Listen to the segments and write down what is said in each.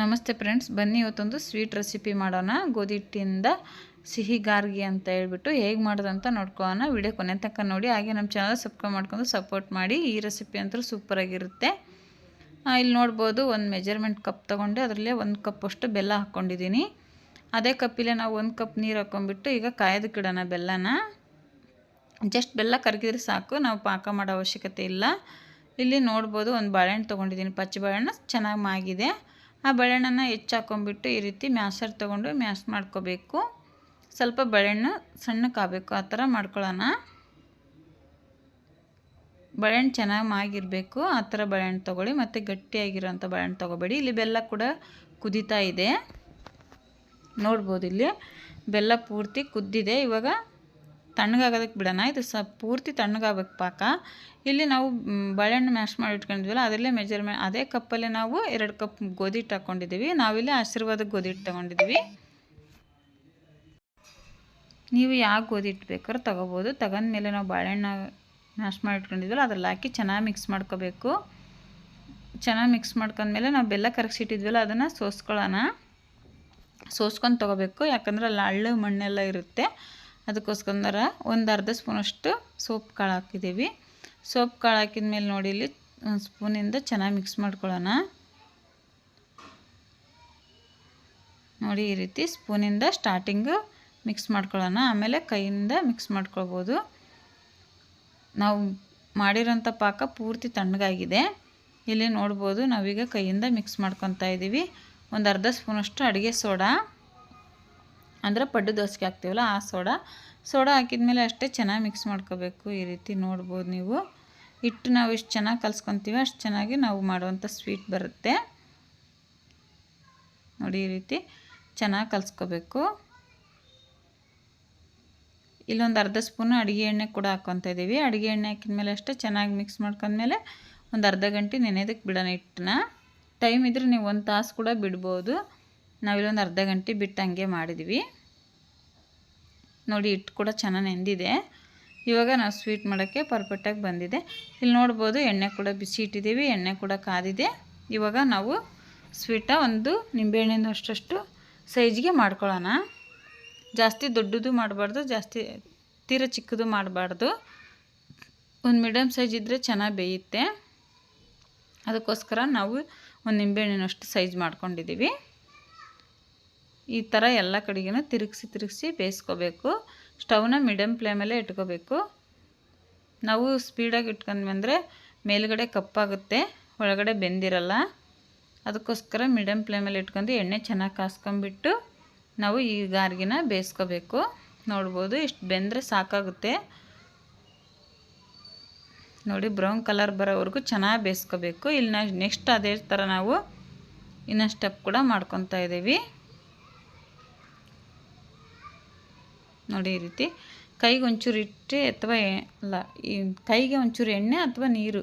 ನಮಸ್ತೆ ಫ್ರೆಂಡ್ಸ್, ಬನ್ನಿ ಇವತ್ತೊಂದು ಸ್ವೀಟ್ ರೆಸಿಪಿ ಮಾಡೋಣ. ಗೋಧಿ ಹಿಟ್ಟಿಂದ ಸಿಹಿ ಗಾರ್ಗಿ ಅಂತ ಹೇಳ್ಬಿಟ್ಟು ಹೇಗೆ ಮಾಡೋದಂತ ನೋಡ್ಕೊಳ್ಳೋಣ. ವಿಡಿಯೋ ಕೊನೆ ತನಕ ನೋಡಿ, ಹಾಗೆ ನಮ್ಮ ಚಾನಲ್ ಸಬ್ಸ್ಕ್ರೈಬ್ ಮಾಡ್ಕೊಂಡು ಸಪೋರ್ಟ್ ಮಾಡಿ. ಈ ರೆಸಿಪಿ ಅಂತೂ ಸೂಪರಾಗಿರುತ್ತೆ ಇಲ್ಲಿ ನೋಡ್ಬೋದು, ಒಂದು ಮೆಜರ್ಮೆಂಟ್ ಕಪ್ ತೊಗೊಂಡು. ಅದರಲ್ಲೇ ಒಂದು ಕಪ್ ಅಷ್ಟು ಬೆಲ್ಲ ಹಾಕ್ಕೊಂಡಿದ್ದೀನಿ ಅದೇ ಕಪ್ಪಿಲೆ ನಾವು ಒಂದು ಕಪ್ ನೀರು ಹಾಕ್ಕೊಂಡ್ಬಿಟ್ಟು ಈಗ ಕಾಯೋದಕ್ಕಿಡೋಣ ಬೆಲ್ಲನ. ಜಸ್ಟ್ ಬೆಲ್ಲ ಕರಗಿದ್ರೆ ಸಾಕು, ನಾವು ಪಾಕ ಮಾಡೋ ಅವಶ್ಯಕತೆ ಇಲ್ಲ. ಇಲ್ಲಿ ನೋಡ್ಬೋದು, ಒಂದು ಬಾಳೆಹಣ್ಣು ತೊಗೊಂಡಿದ್ದೀನಿ ಪಚ್ಚ ಬಾಳೆಹಣ್ಣು ಚೆನ್ನಾಗಿ ಮಾಗಿದೆ. ಆ ಬಾಳೆಹಣ್ಣನ್ನು ಹೆಚ್ಚು ಹಾಕ್ಕೊಂಬಿಟ್ಟು ಈ ರೀತಿ ಮ್ಯಾಸರ್ ತೊಗೊಂಡು ಮ್ಯಾಸ್ ಮಾಡ್ಕೋಬೇಕು. ಸ್ವಲ್ಪ ಬಳೆಹಣ್ಣು ಸಣ್ಣಕ್ಕೆ ಆಗಬೇಕು ಆ ಥರ ಮಾಡ್ಕೊಳ್ಳೋಣ. ಬಳೆಣ್ಣು ಚೆನ್ನಾಗಿ ಮಾಗಿರಬೇಕು, ಆ ಥರ ಬಳೆಹಣ್ಣು ತೊಗೊಳ್ಳಿ. ಮತ್ತು ಗಟ್ಟಿಯಾಗಿರೋಂಥ ಬಳೆಣ್ಣು ತೊಗೋಬೇಡಿ. ಇಲ್ಲಿ ಬೆಲ್ಲ ಕೂಡ ಕುದೀತಾ ಇದೆ. ನೋಡ್ಬೋದು ಇಲ್ಲಿ ಬೆಲ್ಲ ಪೂರ್ತಿ ಕುದ್ದಿದೆ. ಇವಾಗ ತಣ್ಣಗಾಗೋದಕ್ಕೆ ಬಿಡೋಣ. ಇದು ಸ ಪೂರ್ತಿ ತಣ್ಣಗಾಗಬೇಕು ಪಾಕ. ಇಲ್ಲಿ ನಾವು ಬಾಳೆಹಣ್ಣು ಮ್ಯಾಶ್ ಮಾಡಿ ಇಟ್ಕೊಂಡಿದ್ವಲ್ಲ, ಅದರಲ್ಲೇ ಮೆಜರ್ಮೆಂಟ್ ಅದೇ ಕಪ್ಪಲ್ಲೇ ನಾವು ಎರಡು ಕಪ್ ಗೋಧಿ ಹಿಟ್ಟು ಹಾಕ್ಕೊಂಡಿದ್ದೀವಿ ನಾವಿಲ್ಲಿ ಆಶೀರ್ವಾದ ಗೋಧಿ ಹಿಟ್ಟು ತೊಗೊಂಡಿದ್ದೀವಿ. ನೀವು ಯಾವ ಗೋಧಿ ಹಿಟ್ಟು ಬೇಕಾದ್ರೂ ತೊಗೋಬೋದು. ತಗೊಂಡ್ಮೇಲೆ ನಾವು ಬಾಳೆಹಣ್ಣು ಮ್ಯಾಶ್ ಮಾಡಿ ಇಟ್ಕೊಂಡಿದ್ವಲ್ಲ, ಅದ್ರಲ್ಲಿ ಹಾಕಿ ಚೆನ್ನಾಗಿ ಮಿಕ್ಸ್ ಮಾಡ್ಕೋಬೇಕು. ಚೆನ್ನಾಗಿ ಮಿಕ್ಸ್ ಮಾಡ್ಕೊಂಡ್ಮೇಲೆ ನಾವು ಬೆಲ್ಲ ಕರಗಿಸಿಟ್ಟಿದ್ವಲ್ಲ ಅದನ್ನು ಸೋಸ್ಕೊಳ್ಳೋಣ. ಸೋಸ್ಕೊಂಡು ತೊಗೋಬೇಕು. ಯಾಕಂದ್ರೆ ಅಲ್ಲಿ ಹಳ್ಳು ಮಣ್ಣೆಲ್ಲ ಇರುತ್ತೆ. ಅದಕ್ಕೋಸ್ಕರ ಒಂದು ಅರ್ಧ ಸ್ಪೂನಷ್ಟು ಸೋಪ್ ಕಾಳು ಹಾಕಿದ್ದೀವಿ. ಸೋಪ್ ಕಾಳು ಹಾಕಿದ ಮೇಲೆ ನೋಡಿ ಇಲ್ಲಿ ಒಂದು ಸ್ಪೂನಿಂದ ಚೆನ್ನಾಗಿ ಮಿಕ್ಸ್ ಮಾಡ್ಕೊಳ್ಳೋಣ. ನೋಡಿ ಈ ರೀತಿ ಸ್ಪೂನಿಂದ ಸ್ಟಾರ್ಟಿಂಗು ಮಿಕ್ಸ್ ಮಾಡ್ಕೊಳ್ಳೋಣ. ಆಮೇಲೆ ಕೈಯಿಂದ ಮಿಕ್ಸ್ ಮಾಡ್ಕೊಳ್ಬೋದು. ನಾವು ಮಾಡಿರೋಂಥ ಪಾಕ ಪೂರ್ತಿ ತಣ್ಣಗಾಗಿದೆ. ಇಲ್ಲಿ ನೋಡ್ಬೋದು ನಾವೀಗ ಕೈಯಿಂದ ಮಿಕ್ಸ್ ಮಾಡ್ಕೊತಾ ಇದ್ದೀವಿ. ಒಂದು ಅರ್ಧ ಸ್ಪೂನಷ್ಟು ಅಡುಗೆ ಸೋಡಾ. ಅಂದರೆ ಪಡ್ಡು ದೋಸೆಗೆ ಹಾಕ್ತೀವಲ್ಲ ಆ ಸೋಡಾ. ಸೋಡಾ ಹಾಕಿದ್ಮೇಲೆ ಅಷ್ಟೇ ಚೆನ್ನಾಗಿ ಮಿಕ್ಸ್ ಮಾಡ್ಕೋಬೇಕು ಈ ರೀತಿ ನೋಡ್ಬೋದು ನೀವು. ಹಿಟ್ಟು ನಾವು ಎಷ್ಟು ಚೆನ್ನಾಗಿ ಕಲ್ಸ್ಕೊತೀವಿ, ಅಷ್ಟು ಚೆನ್ನಾಗಿ ನಾವು ಮಾಡುವಂಥ ಸ್ವೀಟ್ ಬರುತ್ತೆ. ನೋಡಿ ಈ ರೀತಿ ಚೆನ್ನಾಗಿ ಕಲಿಸ್ಕೋಬೇಕು. ಇಲ್ಲೊಂದು ಅರ್ಧ ಸ್ಪೂನು ಅಡುಗೆ ಎಣ್ಣೆ ಕೂಡ ಹಾಕ್ಕೊತ ಇದ್ದೀವಿ. ಅಡುಗೆ ಎಣ್ಣೆ ಹಾಕಿದ್ಮೇಲೆ ಅಷ್ಟೇ ಚೆನ್ನಾಗಿ ಮಿಕ್ಸ್ ಮಾಡ್ಕೊಂಡ್ಮೇಲೆ ಒಂದು ಅರ್ಧ ಗಂಟೆ ನೆನೆಯೋದಕ್ಕೆ ಬಿಡೋಣ ಹಿಟ್ಟನ್ನ. ಟೈಮ್ ಇದ್ದರೆ ನೀವು ಒಂದು ತಾಸು ಕೂಡ ಬಿಡ್ಬೋದು. ನಾವಿಲ್ಲೊಂದು ಅರ್ಧ ಗಂಟೆ ಬಿಟ್ಟು ಹಂಗೆ ಮಾಡಿದ್ವಿ ನೋಡಿ, ಹಿಟ್ಟು ಕೂಡ ಚೆನ್ನಾಗಿ ನೆಂದಿದೆ. ಇವಾಗ ನಾವು ಸ್ವೀಟ್ ಮಾಡೋಕ್ಕೆ ಪರ್ಫೆಕ್ಟಾಗಿ ಬಂದಿದೆ. ಇಲ್ಲಿ ನೋಡ್ಬೋದು, ಎಣ್ಣೆ ಕೂಡ ಬಿಸಿ ಇಟ್ಟಿದ್ದೀವಿ, ಎಣ್ಣೆ ಕೂಡ ಕಾದಿದೆ. ಇವಾಗ ನಾವು ಸ್ವೀಟ ಒಂದು ನಿಂಬೆಹಣ್ಣಿಂದ ಅಷ್ಟಷ್ಟು ಸೈಜ್ಗೆ ಮಾಡ್ಕೊಳ್ಳೋಣ. ಜಾಸ್ತಿ ದೊಡ್ಡದು ಮಾಡಬಾರ್ದು, ಜಾಸ್ತಿ ತೀರ ಚಿಕ್ಕದು ಮಾಡಬಾರ್ದು. ಒಂದು ಮೀಡಿಯಮ್ ಸೈಜ್ ಇದ್ದರೆ ಚೆನ್ನಾಗಿ ಬೇಯುತ್ತೆ. ಅದಕ್ಕೋಸ್ಕರ ನಾವು ಒಂದು ನಿಂಬೆಹಣ್ಣಿನಷ್ಟು ಸೈಜ್ ಮಾಡ್ಕೊಂಡಿದ್ದೀವಿ. ಈ ಥರ ಎಲ್ಲ ಕಡೆಗೂ ತಿರುಗಿಸಿ ತಿರುಗಿಸಿ ಬೇಯಿಸ್ಕೋಬೇಕು. ಸ್ಟವ್ನ ಮೀಡಿಯಮ್ ಫ್ಲೇಮಲ್ಲೇ ಇಟ್ಕೋಬೇಕು. ನಾವು ಸ್ಪೀಡಾಗಿ ಇಟ್ಕೊಂಡ್ಬಂದರೆ ಮೇಲುಗಡೆ ಕಪ್ಪಾಗುತ್ತೆ, ಒಳಗಡೆ ಬೆಂದಿರಲ್ಲ. ಅದಕ್ಕೋಸ್ಕರ ಮೀಡಿಯಮ್ ಫ್ಲೇಮಲ್ಲಿ ಇಟ್ಕೊಂಡು ಎಣ್ಣೆ ಚೆನ್ನಾಗಿ ಕಾಸ್ಕೊಂಬಿಟ್ಟು ನಾವು ಈ ಗಾರ್ಗಿನ ಬೇಯಿಸ್ಕೋಬೇಕು. ನೋಡ್ಬೋದು ಇಷ್ಟು ಬೆಂದರೆ ಸಾಕಾಗುತ್ತೆ. ನೋಡಿ, ಬ್ರೌನ್ ಕಲರ್ ಬರೋವರೆಗೂ ಚೆನ್ನಾಗಿ ಬೇಯಿಸ್ಕೋಬೇಕು. ಇಲ್ಲಿ ನೆಕ್ಸ್ಟ್ ಅದೇ ಥರ ನಾವು ಇನ್ನೊಂದು ಸ್ಟೆಪ್ ಕೂಡ ಮಾಡ್ಕೊತಾ ಇದ್ದೀವಿ. ನೋಡಿ ಈ ರೀತಿ. ಕೈಗೆ ಒಂಚೂರು ಇಟ್ಟು ಅಥವಾ ಅಲ್ಲ, ಈ ಕೈಗೆ ಒಂಚೂರು ಎಣ್ಣೆ ಅಥವಾ ನೀರು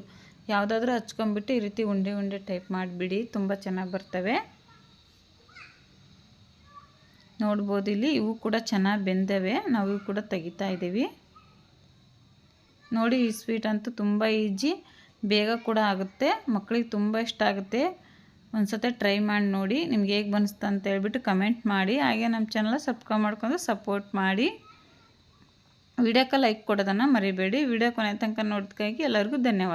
ಯಾವುದಾದ್ರೂ ಹಚ್ಕೊಂಬಿಟ್ಟು ಈ ರೀತಿ ಉಂಡೆ ಉಂಡೆ ಟೈಪ್ ಮಾಡಿಬಿಡಿ, ತುಂಬ ಚೆನ್ನಾಗಿ ಬರ್ತವೆ. ನೋಡ್ಬೋದು ಇಲ್ಲಿ ಇವು ಕೂಡ ಚೆನ್ನಾಗಿ ಬೆಂದವೆ, ನಾವು ಇವು ಕೂಡ ತೆಗಿತಾ ಇದ್ದೀವಿ. ನೋಡಿ ಈ ಸ್ವೀಟ್ ಅಂತೂ ತುಂಬ ಈಜಿ, ಬೇಗ ಕೂಡ ಆಗುತ್ತೆ ಮಕ್ಕಳಿಗೆ ತುಂಬ ಇಷ್ಟ ಆಗುತ್ತೆ. ಒಂದು ಸತಿ ಟ್ರೈ ಮಾಡಿ ನೋಡಿ ನಿಮ್ಗೆ ಹೇಗೆ ಬನ್ನಿಸ್ತು ಅಂತ ಹೇಳ್ಬಿಟ್ಟು ಕಮೆಂಟ್ ಮಾಡಿ. ಹಾಗೆ ನಮ್ಮ ಚಾನಲ್ ಸಬ್ಸ್ಕ್ರೈಬ್ ಮಾಡ್ಕೊಂಡು ಸಪೋರ್ಟ್ ಮಾಡಿ. ವಿಡಿಯೋಕ್ಕೆ ಲೈಕ್ ಕೊಡೋದನ್ನು ಮರಿಬೇಡಿ. ವಿಡಿಯೋ ಕೊನೆ ತನಕ ನೋಡಿದ್ಕಾಗಿ ಎಲ್ಲರಿಗೂ ಧನ್ಯವಾದ.